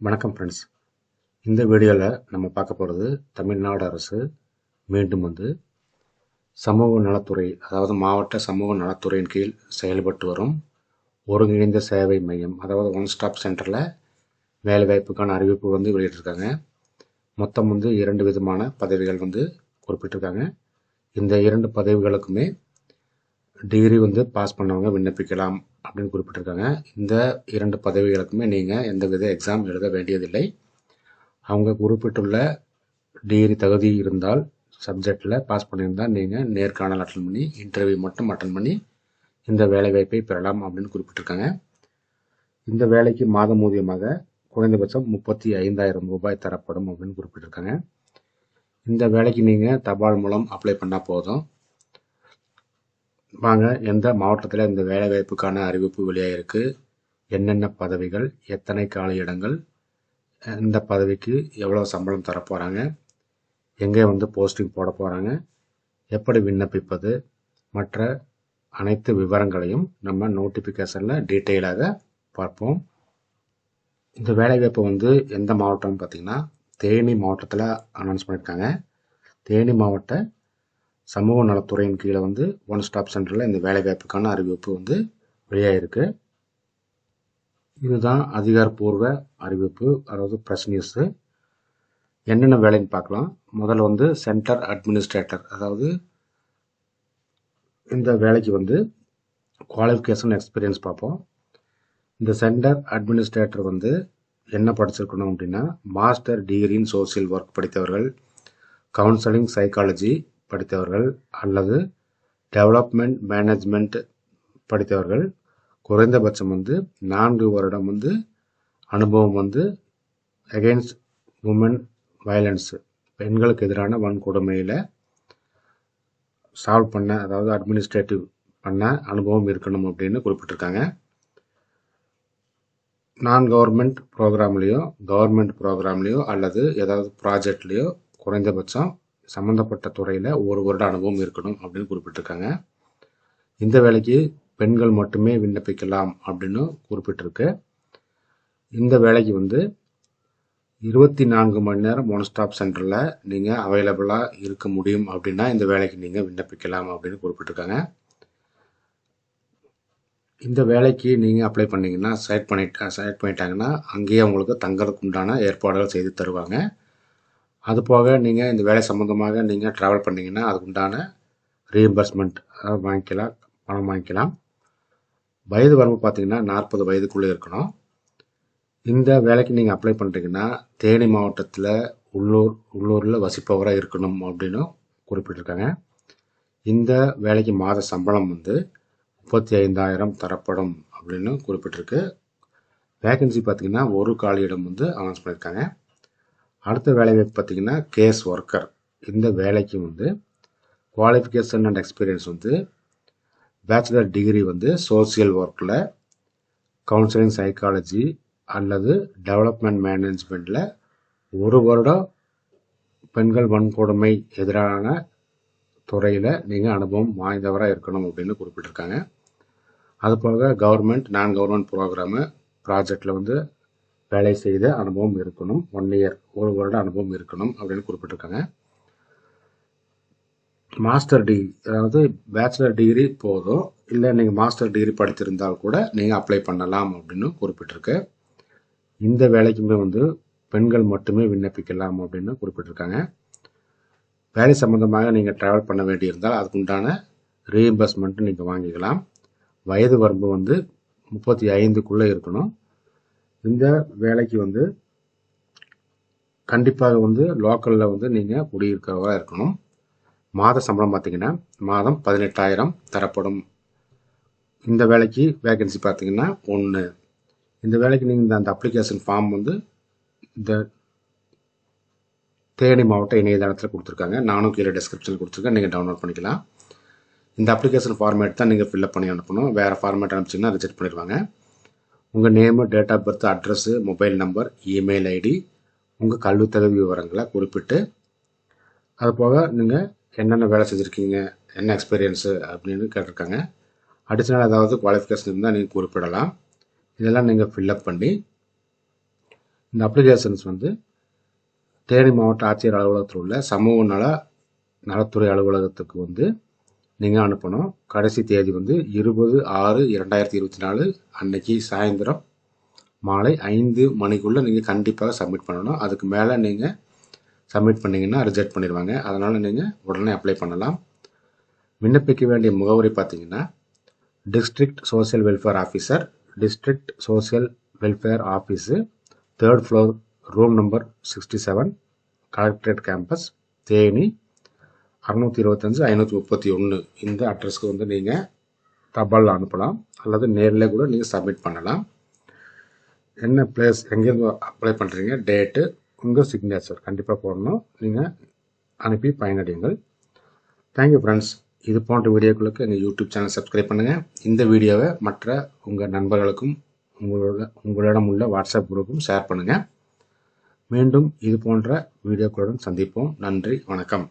வணக்கம் ஃப்ரெண்ட்ஸ் இந்த வீடியோவில் நம்ம பார்க்க போகிறது தமிழ்நாடு அரசு மீண்டும் வந்து சமூக நலத்துறை அதாவது மாவட்ட சமூக நலத்துறையின் கீழ் செயல்பட்டு வரும் ஒருங்கிணைந்த சேவை மையம் அதாவது ஒன் ஸ்டாப் சென்டரில் வேலைவாய்ப்புக்கான அறிவிப்பு வந்து வெளியிட்டிருக்காங்க. மொத்தம் வந்து இரண்டு விதமான பதவிகள் வந்து குறிப்பிட்டிருக்காங்க. இந்த இரண்டு பதவிகளுக்குமே டிகிரி வந்து பாஸ் பண்ணவங்க விண்ணப்பிக்கலாம் அப்படின்னு குறிப்பிட்டிருக்காங்க. இந்த இரண்டு பதவிகளுக்குமே நீங்கள் எந்தவித எக்ஸாம் எழுத வேண்டியதில்லை. அவங்க குறிப்பிட்டுள்ள டிகிரி தகுதி இருந்தால் சப்ஜெக்டில் பாஸ் பண்ணியிருந்தால் நீங்கள் நேர்காணல் அட்டன் பண்ணி இன்டர்வியூ மட்டும் அட்டன் பண்ணி இந்த வேலைவாய்ப்பை பெறலாம் அப்படின்னு குறிப்பிட்டிருக்காங்க. இந்த வேலைக்கு மாதம் ஊதியமாக குறைந்தபட்சம் முப்பத்தி ஐந்தாயிரம் ரூபாய் தரப்படும் அப்படின்னு குறிப்பிட்டிருக்காங்க. இந்த வேலைக்கு நீங்கள் தபால் மூலம் அப்ளை பண்ணால் போதும். வாங்க எந்த மாவட்டத்தில் இந்த வேலைவாய்ப்புக்கான அறிவிப்பு வெளியாகிருக்கு என்னென்ன பதவிகள்? எத்தனை காலி இடங்கள்? இந்த பதவிக்கு எவ்வளோ சம்பளம் தர போகிறாங்க எங்கே வந்து போஸ்டிங் போட போகிறாங்க எப்படி விண்ணப்பிப்பது? மற்ற அனைத்து விவரங்களையும் நம்ம நோட்டிஃபிகேஷனில் டீட்டெயிலாக பார்ப்போம். இந்த வேலைவாய்ப்பு வந்து எந்த மாவட்டம்னு பார்த்திங்கன்னா தேனி மாவட்டத்தில் அனௌன்ஸ் பண்ணியிருக்காங்க தேனி மாவட்ட சமூக நலத்துறையின் கீழே வந்து ஒன் ஸ்டாப் சென்டரில் இந்த வேலைவாய்ப்புக்கான அறிவிப்பு வந்து வெளியாகிருக்கு இதுதான் அதிகாரப்பூர்வ அறிவிப்பு அதாவது ப்ரெஸ் நியூஸு என்னென்ன வேலைன்னு பார்க்கலாம். முதல்ல வந்து சென்டர் அட்மினிஸ்ட்ரேட்டர் அதாவது இந்த வேலைக்கு வந்து குவாலிஃபிகேஷன் எக்ஸ்பீரியன்ஸ் பார்ப்போம். இந்த சென்டர் அட்மினிஸ்ட்ரேட்டர் வந்து என்ன படிச்சிருக்கணும் அப்படின்னா master degree in social work படித்தவர்கள் கவுன்சிலிங் சைக்காலஜி படித்தவர்கள் அல்லது டெவலப்மெண்ட் மேனேஜ்மெண்ட் படித்தவர்கள் குறைந்தபட்சம் வந்து நான்கு வருடம் வந்து அனுபவம் வந்து அகெயின்ஸ்ட் உமன் வயலன்ஸ் பெண்களுக்கு எதிரான வன்கொடுமையில் சால்வ் பண்ண அதாவது அட்மினிஸ்ட்ரேட்டிவ் பண்ண அனுபவம் இருக்கணும் அப்படின்னு குறிப்பிட்டிருக்காங்க. நான் கவர்மெண்ட் ப்ரோக்ராம்லேயோ கவர்மெண்ட் ப்ரோக்ராம்லேயோ அல்லது ஏதாவது ப்ராஜெக்ட்லேயோ குறைந்தபட்சம் சம்மந்தப்பட்ட துறையில் ஒரு வருட அனுபவம் இருக்கணும் அப்படின்னு குறிப்பிட்டிருக்காங்க. இந்த வேலைக்கு பெண்கள் மட்டுமே விண்ணப்பிக்கலாம் அப்படின்னு குறிப்பிட்டிருக்கு. இந்த வேலைக்கு வந்து இருபத்தி நான்கு மணி நேரம் ஒன் ஸ்டாப் சென்டரில் நீங்கள் அவைலபிளாக இருக்க முடியும் அப்படின்னா இந்த வேலைக்கு நீங்கள் விண்ணப்பிக்கலாம் அப்படின்னு குறிப்பிட்டிருக்காங்க. இந்த வேலைக்கு நீங்கள் அப்ளை பண்ணிங்கன்னா செலக்ட் பண்ணிட்டு செலக்ட் பண்ணிட்டாங்கன்னா அங்கேயே உங்களுக்கு தங்கறதுக்கு உண்டான ஏற்பாடுகள் செய்து தருவாங்க. அது போக நீங்கள் இந்த வேலை சம்மந்தமாக நீங்கள் ட்ராவல் பண்ணிங்கன்னா அதுக்கு உண்டான ரீஎம்பர்ஸ்மெண்ட் வாங்கிக்கலாம் பணம் வாங்கிக்கலாம். வயது வரம்பு பார்த்தீங்கன்னா நாற்பது வயதுக்குள்ளே இருக்கணும். இந்த வேலைக்கு நீங்கள் அப்ளை பண்ணுறீங்கன்னா தேனி மாவட்டத்தில் உள்ளூர் உள்ளூரில் வசிப்பவராக இருக்கணும் அப்படின்னு குறிப்பிட்டிருக்காங்க. இந்த வேலைக்கு மாத சம்பளம் வந்து முப்பத்தி ஐந்தாயிரம் தரப்படும் அப்படின்னு குறிப்பிட்டிருக்கு. வேகன்சி பார்த்தீங்கன்னா ஒரு காலியிடம் வந்து அனௌன்ஸ் பண்ணியிருக்காங்க அடுத்த வேலைவாய்ப்பு பார்த்தீங்கன்னா கேஸ் ஒர்க்கர் இந்த வேலைக்கு வந்து குவாலிஃபிகேஷன் அண்ட் எக்ஸ்பீரியன்ஸ் வந்து பேச்சுலர் டிகிரி வந்து சோசியல் ஒர்க்கில் கவுன்சிலிங் சைக்காலஜி அல்லது டெவலப்மெண்ட் மேனேஜ்மெண்ட்டில் ஒரு வருடம் பெண்கள் வன்கொடுமை எதிரான துறையில் நீங்கள் அனுபவம் வாய்ந்தவராக இருக்கணும் அப்படின்னு குறிப்பிட்டிருக்காங்க. அதுபோக கவர்மெண்ட் நான் கவர்மெண்ட் ப்ரோக்ராமு ப்ராஜெக்டில் வந்து வேலை செய்த அனுபவம் இருக்கணும். ஒன் இயர் ஒரு வருட அனுபவம் இருக்கணும் அப்படின்னு குறிப்பிட்டிருக்காங்க. மாஸ்டர் டிகிரி அதாவது பேச்சுலர் டிகிரி போதும். இல்லை நீங்கள் மாஸ்டர் டிகிரி படித்திருந்தால் கூட நீங்கள் அப்ளை பண்ணலாம் அப்படின்னு குறிப்பிட்டிருக்கு. இந்த வேலைக்குமே வந்து பெண்கள் மட்டுமே விண்ணப்பிக்கலாம் அப்படின்னு குறிப்பிட்டிருக்காங்க. வேலை சம்மந்தமாக நீங்கள் ட்ராவல் பண்ண வேண்டியிருந்தால் அதுக்குண்டான ரீஎம்பர்ஸ்மெண்ட்டு நீங்கள் வாங்கிக்கலாம். வயது வரம்பு வந்து முப்பத்தி ஐந்துக்குள்ளே இருக்கணும். இந்த வேலைக்கு வந்து கண்டிப்பாக வந்து லோக்கலில் வந்து நீங்கள் குடியிருக்கிறவராக இருக்கணும். மாத சம்பளம் பார்த்தீங்கன்னா மாதம் பதினெட்டாயிரம் தரப்படும். இந்த வேலைக்கு வேகன்சி பார்த்தீங்கன்னா ஒன்று இந்த வேலைக்கு நீங்கள் இந்த அந்த அப்ளிகேஷன் ஃபார்ம் வந்து இந்த தேனி மாவட்ட இணையதளத்தில் கொடுத்துருக்காங்க. நானும் கீழே டிஸ்கிரிப்ஷனில் கொடுத்துருக்கேன். நீங்கள் டவுன்லோட் பண்ணிக்கலாம். இந்த அப்ளிகேஷன் ஃபார்மேட் தான் நீங்கள் ஃபில்அப் பண்ணி அனுப்பணும். வேறு ஃபார்மேட் அனுப்பிச்சிங்கன்னா ரிஜெக்ட் பண்ணிடுவாங்க. உங்கள் name date of birth address mobile number email ID உங்கள் கல்வி தகுதி விவரங்களை குறிப்பிட்டு அது போக நீங்கள் என்னென்ன வேலை செஞ்சுருக்கீங்க என்ன எக்ஸ்பீரியன்ஸு அப்படின்னு கேட்டிருக்காங்க. அடிஷ்னல் ஏதாவது குவாலிஃபிகேஷன் இருந்தால் நீங்கள் குறிப்பிடலாம். இதெல்லாம் நீங்கள் ஃபில்லப் பண்ணி இந்த அப்ளிகேஷன்ஸ் வந்து தேனி மாவட்ட ஆட்சியர் அலுவலகத்தில் உள்ள சமூக நல நலத்துறை அலுவலகத்துக்கு வந்து நீங்கள் அனுப்பணும். கடைசி தேதி வந்து இருபது ஆறு இரண்டாயிரத்தி இருபத்தி நாலு அன்னைக்கு சாயந்தரம் மாலை ஐந்து மணிக்குள்ளே நீங்கள் கண்டிப்பாக சப்மிட் பண்ணணும். அதுக்கு மேலே நீங்கள் சப்மிட் பண்ணிங்கன்னா ரிஜெக்ட் பண்ணிடுவாங்க. அதனால் நீங்கள் உடனே அப்ளை பண்ணலாம். விண்ணப்பிக்க வேண்டிய முகவரி பார்த்தீங்கன்னா district social welfare officer district social welfare office third floor room number sixty seven collectorate campus Theni அறநூற்றி இருபத்தஞ்சி ஐநூற்றி முப்பத்தி ஒன்று இந்த அட்ரஸ்க்கு வந்து நீங்கள் தபால் அனுப்பலாம். அல்லது நேரில் கூட நீங்கள் சப்மிட் பண்ணலாம். என்ன பிளேஸ் எங்கேருந்து அப்ளை பண்ணுறீங்க டேட்டு உங்கள் சிக்னேச்சர் கண்டிப்பாக போடணும். நீங்கள் அனுப்பி பயனடையுங்கள். தேங்க்யூ ஃப்ரெண்ட்ஸ் இது போன்ற வீடியோக்களுக்கு எங்கள் யூடியூப் சேனல் சப்ஸ்கிரைப் பண்ணுங்கள் இந்த வீடியோவை மற்ற உங்கள் நண்பர்களுக்கும் உங்களோட உங்களிடம் உள்ள வாட்ஸ்அப் குரூப்பும் ஷேர் பண்ணுங்கள் மீண்டும் இது போன்ற வீடியோக்களுடன் சந்திப்போம். நன்றி வணக்கம்.